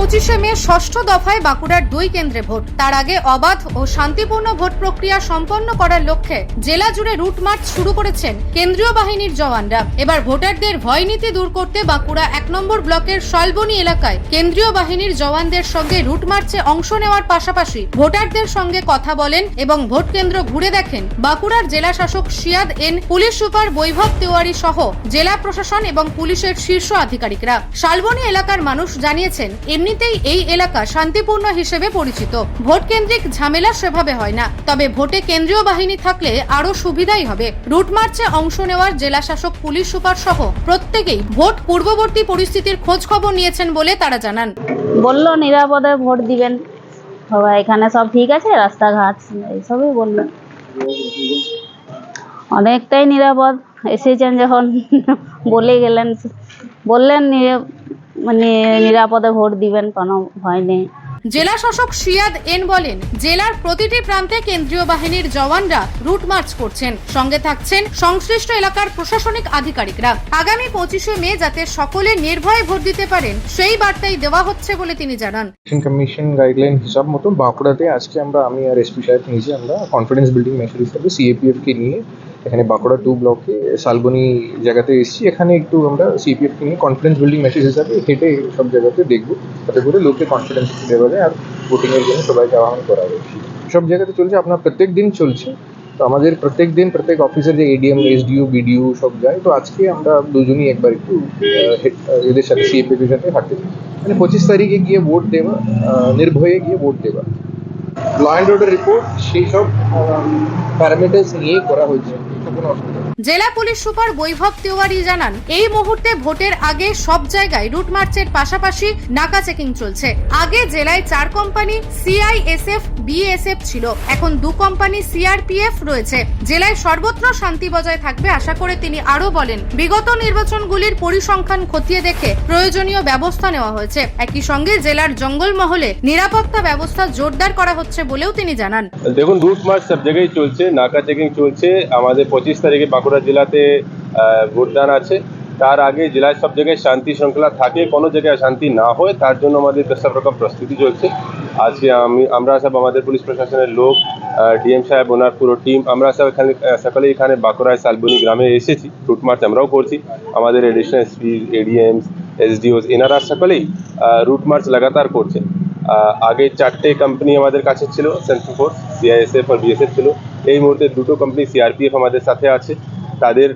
পঁচিশে মে ষষ্ঠ দফায় বাঁকুড়ার দুই কেন্দ্রে ভোট। তার আগে অবাধ ও শান্তিপূর্ণ ভোট প্রক্রিয়া সম্পন্ন করার লক্ষ্যে জেলা জুড়ে রুট মার্চ শুরু করেছেন কেন্দ্রীয় বাহিনীর জওয়ানরা। এবার ভোটারদের ভয় নীতি দূর করতে বাঁকুড়া এক নম্বর ব্লকের শালবনী এলাকায় কেন্দ্রীয় বাহিনীর জওয়ানদের সঙ্গে রুট মার্চে অংশ নেওয়ার পাশাপাশি ভোটারদের সঙ্গে কথা বলেন এবং ভোট কেন্দ্র ঘুরে দেখেন বাঁকুড়ার জেলা শাসক Siyad N, police super Vaibhav Tewari সহ জেলা প্রশাসন এবং পুলিশের শীর্ষ আধিকারিকরা। শালবনী এলাকার মানুষ জানিয়েছেন এমনিতেই এই এলাকা শান্তিপূর্ণ হিসেবে পরিচিত। ভোট কেন্দ্রিক ঝামেলা সেভাবে হয় না। তবে ভোটে কেন্দ্রীয় বাহিনী থাকলে আরও সুবিধাই হবে। রুট মার্চে অংশ নেওয়ার জেলা শাসক পুলিশ সুপার সহ প্রত্যেকেই ভোট পূর্ববর্তী পরিস্থিতির খোঁজ খবর নিয়েছেন বলে তারা জানান। বলল, নিরাপদে ভোট দিবেন। সবাই এখানে সব ঠিক আছে? রাস্তাঘাট, এইসবই বলল। অনেকটাই নিরাপদ। এসেছেন যখন, বলে গেলেন। বললেন মানে নিরাপদে ভোট দিবেন কোনো ভয় নেই। জেলা শাসক সিয়াদ এন বলেন, জেলার প্রতিটি প্রান্তে কেন্দ্রীয় বাহিনীর জওয়ানরা রুট মার্চ করছেন। সঙ্গে থাকছেন সংশ্লিষ্ট এলাকার প্রশাসনিক আধিকারিকরা। আগামী পঁচিশে মে যাতে সকলে নির্ভয়ে ভোট দিতে পারেন, সেই বার্তাই দেওয়া হচ্ছে বলে তিনি জানান। কমিশন গাইডলাইন হিসাব মতো বাঁকুড়াতে আজকে আমরা, আমি আর এসপি সাহেব নিজে আমরা কনফিডেন্স বিল্ডিং মেশার হিসাবে সিএপিএফ কে নিয়ে এখানে বাঁকুড়া টু ব্লকে শালবনি জায়গাতে এসেছি। এখানে একটু আমরা সিপিএফ কে নিয়ে কনফিডেন্স বিল্ডিং মেসেজ হিসাবে হেঁটে সব জায়গাতে দেখব। তাতে করে লোককে কনফিডেন্স দেওয়া যায় আর ভোটিং এর জন্য সবাইকে আহ্বান করা হবে সব জায়গাতে চলছে, আপনার প্রত্যেক দিন চলছে। তো আমাদের প্রত্যেক দিন প্রত্যেক অফিসের যে এডিএম এসডিও বিডিও সব যায়। তো আজকে আমরা দুজনই একবার একটু এদের সাথে সিএপিএফ এর সাথে হাঁটতে মানে পঁচিশ তারিখে গিয়ে ভোট দেওয়া নির্ভয়ে গিয়ে ভোট দেওয়া। ল অ্যান্ড অর্ডার রিপোর্ট সেই সব প্যারামিটার্স নিয়ে করা হয়েছে। কোনো অসুবিধা। জেলা পুলিশ সুপার বৈভব তিওয়ারি জানান, এই মুহূর্তে ভোটের আগে সব জায়গায় রুট মার্চের পাশাপাশি নাকা চেকিং চলছে। আগে জেলায় চার কোম্পানি সিআইএসএফ, বিএসএফ ছিল। এখন দু কোম্পানি সিআরপিএফ রয়েছে। জেলায় সর্বত্র শান্তি বজায় থাকবে আশা করে তিনি আরও বলেন। বিগত নির্বাচনগুলির পরিসংখ্যান খতিয়ে দেখে প্রয়োজনীয় ব্যবস্থা নেওয়া হয়েছে। একই সঙ্গে জেলার জঙ্গলমহলে নিরাপত্তা ব্যবস্থা জোরদার করা হচ্ছে বলেও তিনি জানান। দেখুন, রুট মার্চ সব জায়গায় চলছে, নাকা চেকিং চলছে। আমাদের পঁচিশ তারিখে জেলাতে ভোটদান আছে। তার আগে জেলায় সব জায়গায় শান্তি শৃঙ্খলা থাকে, কোনো জায়গায় শান্তি না হয়, তার জন্য আমাদের সব রকম প্রস্তুতি চলছে। আজকে আমি, আমরা সব আমাদের পুলিশ প্রশাসনের লোক ডিএম সাহেব, ওনার পুরো টিম, আমরা সব এখানে সকালে এখানে বাঁকুড়ায় শালবনি গ্রামে এসেছি, রুট মার্চ আমরাও করছি। আমাদের এডিশনাল এসপি এডিএমস এসডিওস, এনারা সকলেই রুট মার্চ লাগাতার করছে। আগে চারটে কোম্পানি আমাদের কাছে ছিল সেন্ট্রাল ফোর্স সিআইএসএফ আর বিএসএফ ছিল। এই মুহূর্তে দুটো কোম্পানি সিআরপিএফ আমাদের সাথে আছে। তাদের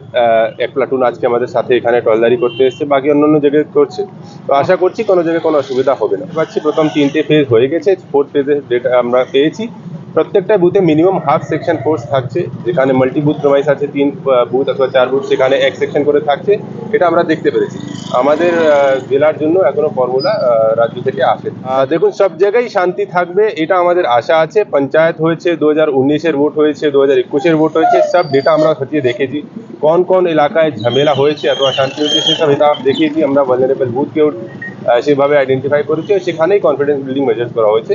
এক প্লাটুন আজকে আমাদের সাথে এখানে টলদারি করতে এসছে, বাকি অন্য অন্য জায়গায় করছে। তো আশা করছি কোনো জায়গায় কোনো অসুবিধা হবে না। পাচ্ছি প্রথম তিনটে ফেজ হয়ে গেছে ফোর্থ ফেজের ডেটা আমরা পেয়েছি। প্রত্যেকটা বুথে মিনিমাম হাফ সেকশন ফোর্স থাকছে, যেখানে মাল্টি বুথ প্রোভাইস আছে, তিন বুথ অথবা চার বুথ সেখানে এক সেকশন করে থাকছে। এটা আমরা দেখতে পেরেছি। আমাদের জেলার জন্য এখনও ফর্মুলা রাজ্য থেকে আসে দেখুন, সব জায়গায় শান্তি থাকবে, এটা আমাদের আশা আছে। পঞ্চায়েত হয়েছে দু হাজার উনিশের ভোট হয়েছে দু হাজার একুশের ভোট হয়েছে, সব ডেটা আমরা খতিয়ে দেখেছি। কোন কোন এলাকায় ঝামেলা হয়েছে অথবা শান্তি হয়েছে সেসব এটা দেখিয়েছি। আমরা ভালনারেবল বুথকেও সেভাবে আইডেন্টিফাই করেছি সেখানেই কনফিডেন্স বিল্ডিং মেজার্স করা হয়েছে।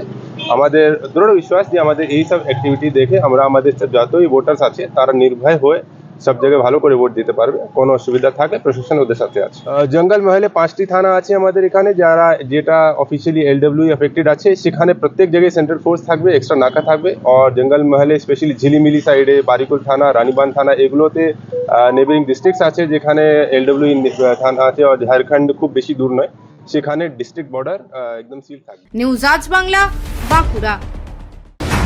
আমাদের, দৃঢ় বিশ্বাস যে আমাদের এই সব অ্যাক্টিভিটি দেখে আমরা আমাদের যতই ভোটার্স আছে, তারা নির্ভয় হয়ে সব জায়গায় ভালো করে ভোট দিতে পারবে কোনো অসুবিধা থাকলে প্রশাসন ওদের সাথে আছে। জঙ্গল মহলে পাঁচটি থানা আছে আমাদের এখানে যারা যেটা অফিসিয়ালি এলডব্লিউ এফেক্টেড আছে সেখানে প্রত্যেক জায়গায় সেন্ট্রাল ফোর্স থাকবে এক্সট্রা নাকা থাকবে। আর জঙ্গল মহলে স্পেশালি ঝিলিমিলি সাইডে বারিকুল থানা রানীবান থানা এগুলোতে নেবারিং ডিস্ট্রিক্টস আছে যেখানে এলডব্লিউ থানা আছে আর ঝাড়খণ্ড খুব বেশি দূর নয়। সেখানে ডিস্ট্রিক্ট বর্ডার একদম সিল থাকবে। নিউজ আজ বাংলা বাঁকুড়া।